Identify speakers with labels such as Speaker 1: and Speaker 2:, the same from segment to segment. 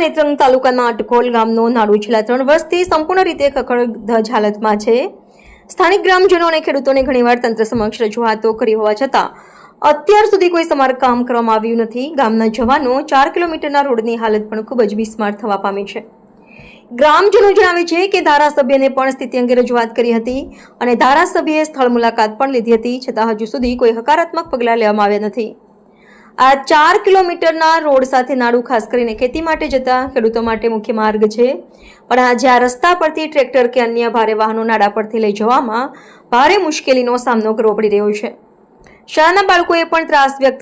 Speaker 1: નેત્રંગ તાલુકાના અટકોલ ગામનો નાડુ છેલ્લા ત્રણ વર્ષથી સંપૂર્ણ રીતે ખખડધજ હાલતમાં છે. સ્થાનિક ગ્રામજનો અને ખેડૂતોને ઘણીવાર તંત્ર સમક્ષ રજૂઆતો કરી હોવા છતાં, અત્યાર સુધી કોઈ સમારકામ કરવામાં આવ્યું નથી. ગામના જવાનો ચાર કિલોમીટરના રોડની હાલત પણ ખૂબ જ બિસ્માર થવા પામી છે. ગ્રામજનો જણાવે છે કે ધારાસભ્યને પણ સ્થિતિ અંગે રજૂઆત કરી હતી અને ધારાસભ્યએ સ્થળ મુલાકાત પણ લીધી હતી, છતાં હજુ સુધી કોઈ હકારાત્મક પગલાં લેવામાં આવ્યા નથી. આ ચાર કિલોમીટરના રોડ સાથે નાડું ખાસ કરીને ખેતી માટે જતા ખેડૂતો માટે મુખ્ય માર્ગ છે. પણ આ રસ્તા પરથી ટ્રેક્ટર કે અન્ય ભારે વાહનો નાડા પરથી લઈ જવામાં ભારે મુશ્કેલીનો સામનો કરવો પડી રહ્યો છે. શાળાના બાળકોએ પણ ત્રાસ વ્યક્ત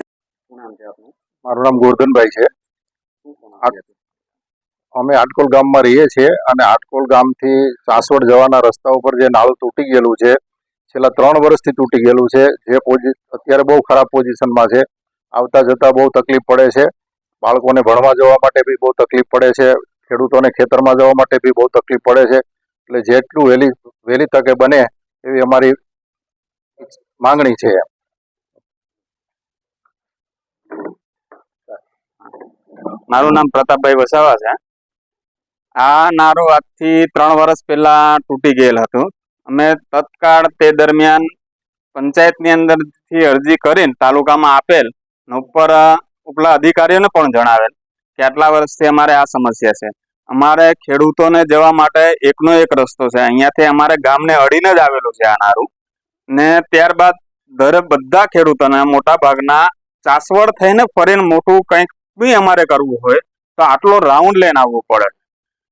Speaker 2: મારું નામ ગોરધનભાઈ છે. અમે આટકોલ ગામમાં રહીએ છીએ અને આટકોલ ગામથી સાસવડ જવાના રસ્તા ઉપર જે નાળું તૂટી ગયેલું છે, છેલ્લા ત્રણ વર્ષથી તૂટી ગયેલું છે, જે અત્યારે બહુ ખરાબ પોઝિશનમાં છે. આવતા જતા બહુ તકલીફ પડે છે. બાળકોને ભણવા જવા માટે બી બહુ તકલીફ પડે છે. ખેડૂતોને ખેતરમાં જવા માટે બી બહુ તકલીફ પડે છે. એટલે જેટલું વહેલી વહેલી તકે બને એવી અમારી માંગણી છે
Speaker 3: મારું નામ પ્રતાપભાઈ વસાવા છે. આ નારો આજથી ત્રણ વર્ષ પહેલા તૂટી ગયેલ હતું. અમે તત્કાળ તે દરમિયાન પંચાયતની અંદરથી અરજી કરીને તાલુકામાં આપેલ ઉપર ઉપલા અધિકારીઓને પણ જણાવેલ કે આટલા વર્ષથી અમારે આ સમસ્યા છે. અમારે ખેડૂતોને જવા માટે એકનો એક રસ્તો છે. અહીંયાથી અમારે ગામને અડીને જ આવેલું છે આ નારું. ને ત્યારબાદ દર બધા ખેડૂતોને મોટા ભાગના ચાસવડ થઈને ફરીને મોટું કંઈક બી અમારે કરવું હોય તો આટલો રાઉન્ડ લઈને આવવું પડે.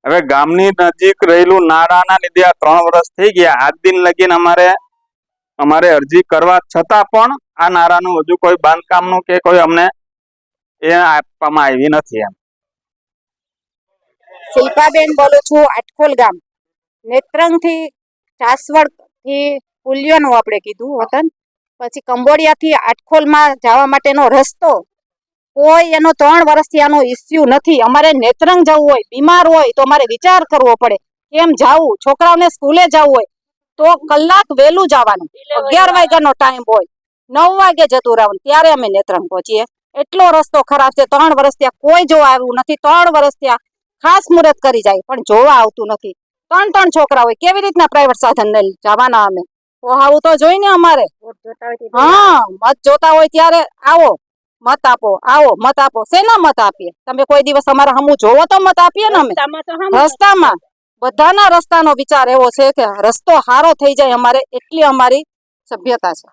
Speaker 3: હવે ગામની નજીક રહેલું નાળાના લીધે આ ત્રણ વર્ષ થઈ ગયા. આજ દિન લગીને અમારે અમારે અરજી કરવા છતાં પણ આ નારાનું હજુ કોઈ બાંધકામનું કે કોઈ અમને એ આપવામાં આવી નથી એમ.
Speaker 4: શિલ્પાબેન બોલું છું આટકોલ ગામ. નેત્રંગથી ચાસવડથી આપણે કીધું, વતન. પછી કંબોડિયાથી આટખોલમાં જવા માટેનો રસ્તો. કોઈ એનો ત્રણ વર્ષથી આનો ઇસ્યુ નથી. અમારે નેત્રંગ જવું હોય, બીમાર હોય તો અમારે વિચાર કરવો પડે. કેમ જાવું? છોકરાઓને સ્કૂલે જવું હોય. તો કલાક વહેલું જવાનું. અગિયાર વાગ્યાનો ટાઈમ હોય. નવ વાગે જતું રહેવાનું. ત્યારે અમે નેત્રંગ પહોંચીએ. એટલો રસ્તો ખરાબ છે. ત્રણ વર્ષ ત્યાં કોઈ જોવા આવ્યું નથી. ત્રણ વર્ષ ત્યાં ખાસ મુહૂર્ત કરી જાય પણ જોવા આવતું નથી. ત્રણ ત્રણ છોકરા હોય. કેવી રીતના પ્રાઇવેટ સાધન લઈ જવાના અમે? પોહાવું તો જોઈ ને અમારે. હા મત જોતા હોય ત્યારે આવો. મત આપો. આવો મત આપો. શેના મત આપીએ? તમે કોઈ દિવસ અમારા હમું જોવો તો મત આપીએ ને અમે? રસ્તામાં. બધાના રસ્તાનો વિચાર એવો છે કે રસ્તો હારો થઈ જાય, અમારે એટલી અમારી સભ્યતા છે.